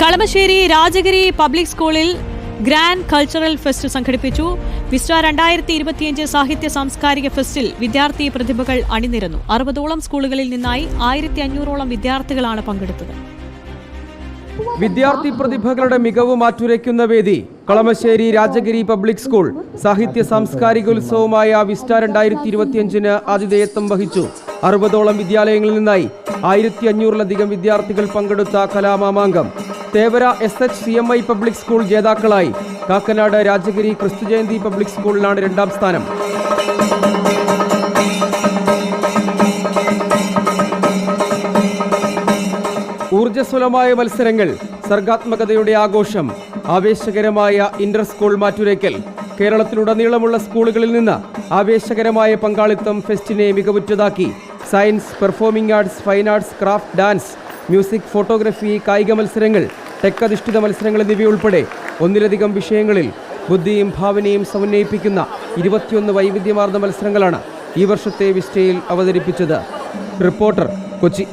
Kalamassery Rajagiri public സ്കൂളിൽ grand cultural fest സംഘടിപ്പിച്ചു. Vista രണ്ടായിരത്തി ഇരുപത്തിയഞ്ച് സാഹിത്യ സാംസ്കാരിക ഫെസ്റ്റിൽ വിദ്യാർത്ഥി പ്രതിഭകൾ അണിനിരന്നു. അറുപതോളം സ്കൂളുകളിൽ നിന്നായി ആയിരത്തി അഞ്ഞൂറോളം വിദ്യാർത്ഥികളാണ് പങ്കെടുത്തത്. വിദ്യാർത്ഥി പ്രതിഭകളുടെ മികവ് മാറ്റുരയ്ക്കുന്ന വേദി കളമശ്ശേരി രാജഗിരി പബ്ലിക് സ്കൂൾ സാഹിത്യ സാംസ്കാരിക ഉത്സവമായ വിസ്റ്റ രണ്ടായിരത്തി ഇരുപത്തിയഞ്ചിന് ആതിഥേയത്വം വഹിച്ചു. അറുപതോളം വിദ്യാലയങ്ങളിൽ നിന്നായി ആയിരത്തി അഞ്ഞൂറിലധികം വിദ്യാർത്ഥികൾ പങ്കെടുത്ത കലാമാമാങ്കം. Thevara S H C M I public school ജേതാക്കളായി കാക്കനാട് രാജഗിരി ക്രിസ്തുജയന്തി പബ്ലിക് സ്കൂളിലാണ് രണ്ടാം സ്ഥാനം. ഊർജസ്വലമായ മത്സരങ്ങൾ സർഗാത്മകതയുടെ ആഘോഷം ആവേശകരമായ ഇന്റർ സ്കൂൾ മാറ്റുരയ്ക്കൽ കേരളത്തിലുടനീളമുള്ള സ്കൂളുകളിൽ നിന്ന് ആവേശകരമായ പങ്കാളിത്തം ഫെസ്റ്റിനെ മികവുറ്റതാക്കി. Science performing arts fine arts craft dance music photography കായിക മത്സരങ്ങൾ ടെക് അധിഷ്ഠിത മത്സരങ്ങൾ എന്നിവയുൾപ്പെടെ ഒന്നിലധികം വിഷയങ്ങളിൽ ബുദ്ധിയും ഭാവനയും സമന്വയിപ്പിക്കുന്ന ഇരുപത്തിയൊന്ന് വൈവിധ്യമാർന്ന മത്സരങ്ങളാണ് ഈ വർഷത്തെ വിസ്റ്റയിൽ അവതരിപ്പിച്ചത്. റിപ്പോർട്ടർ കൊച്ചി.